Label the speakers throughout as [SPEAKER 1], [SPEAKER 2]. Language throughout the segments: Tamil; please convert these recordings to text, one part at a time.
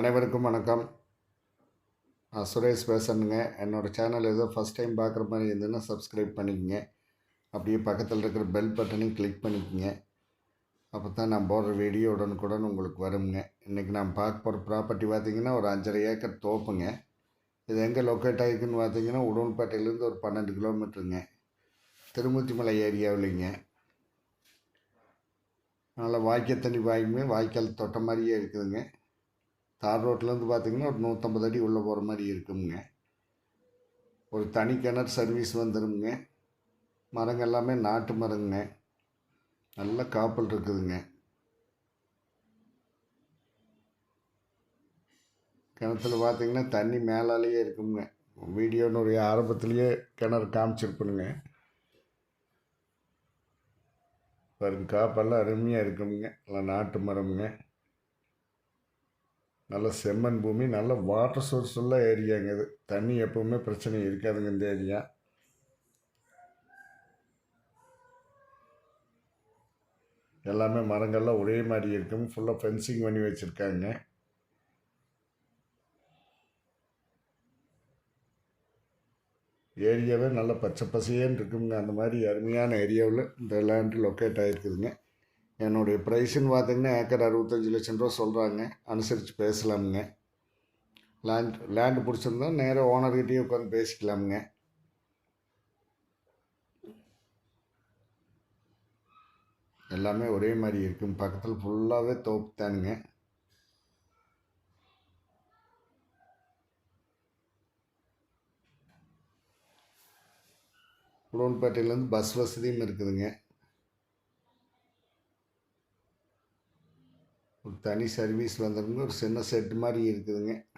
[SPEAKER 1] அனைவருக்கும் வணக்கம். நான் சுரேஷ் பேசணுங்க என்னோடய சேனல் ஏதோ ஃபஸ்ட் டைம் பார்க்குற மாதிரி இருந்ததுன்னா சப்ஸ்கிரைப் பண்ணிக்கோங்க. அப்படியே பக்கத்தில் இருக்கிற பெல் பட்டனையும் கிளிக் பண்ணிக்கோங்க. அப்போ தான் நான் போடுற வீடியோ உடனுக்குடன் உங்களுக்கு வருங்க. இன்றைக்கி நான் பார்க்க போகிற ப்ராப்பர்ட்டி பார்த்திங்கன்னா ஒரு அஞ்சரை ஏக்கர் தோப்புங்க. இது எங்கே லொக்கேட் ஆகிருக்குன்னு பார்த்தீங்கன்னா உடன்பேட்டையிலேருந்து ஒரு பன்னெண்டு கிலோமீட்டருங்க திருமூர்த்திமலை ஏரியாவிலைங்க. நல்லா வாய்க்கால் தண்ணி வாய்க்குமே வாய்க்கால் தொட்ட மாதிரியே இருக்குதுங்க. தார் ரோட்லேருந்து பார்த்தீங்கன்னா ஒரு நூற்றம்பது அடி உள்ளே போகிற மாதிரி இருக்குங்க. ஒரு தனி கிணறு சர்வீஸ் வந்துடுங்க மரங்கள் எல்லாமே நாட்டு மரங்க. நல்ல காப்பல் இருக்குதுங்க. கிணத்துல பார்த்தீங்கன்னா தண்ணி மேலாலேயே இருக்குங்க. வீடியோனுடைய ஆரம்பத்துலேயே கிணறு காமிச்சிருப்பணுங்க பாருங்க காப்பெல்லாம் அருமையாக இருக்குங்க. நல்லா நாட்டு மரம்ங்க. நல்ல செம்மண் பூமி நல்ல வாட்டர் சோர்ஸ் உள்ள ஏரியாங்க இது. தண்ணி எப்பவுமே பிரச்சனை இருக்காதுங்க இந்த ஏரியா எல்லாமே மரங்கள்லாம் ஒரே மாதிரி இருக்கும். ஃபுல்லாக ஃபென்சிங் பண்ணி வச்சுருக்காங்க. ஏரியாவே நல்ல பச்சை பசையேன்னு இருக்குங்க. அந்த மாதிரி அருமையான ஏரியாவில் இந்த லேண்டு லொக்கேட் ஆகிருக்குதுங்க என்னுடைய ப்ரைஸுன்னு பார்த்தீங்கன்னா ஏக்கர் அறுபத்தஞ்சு லட்சம் ரூபா சொல்கிறாங்க அனுசரித்து பேசலாமுங்க. லேண்ட் லேண்டு பிடிச்சிருந்தா நேராக ஓனர்கிட்டையும் உட்காந்து பேசிக்கலாமுங்க. எல்லாமே ஒரே மாதிரி இருக்கும். பக்கத்தில் ஃபுல்லாகவே தோப்பு தானுங்க உடன்பேட்டையிலேருந்து பஸ் வசதியும் இருக்குதுங்க. தனி சர்வீஸ் வந்துருங்க ஒரு சின்ன செட்டு மாதிரி இருக்குதுங்க.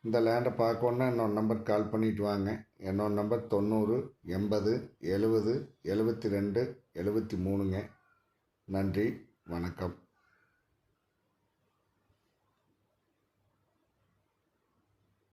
[SPEAKER 1] இந்த லேண்டை பார்க்கணுன்னா என்னோட நம்பர் கால் பண்ணிட்டு வாங்க. என்னோட நம்பர் தொண்ணூறு எண்பது எழுபது எழுபத்தி ரெண்டு எழுபத்தி மூணுங்க. நன்றி வணக்கம்.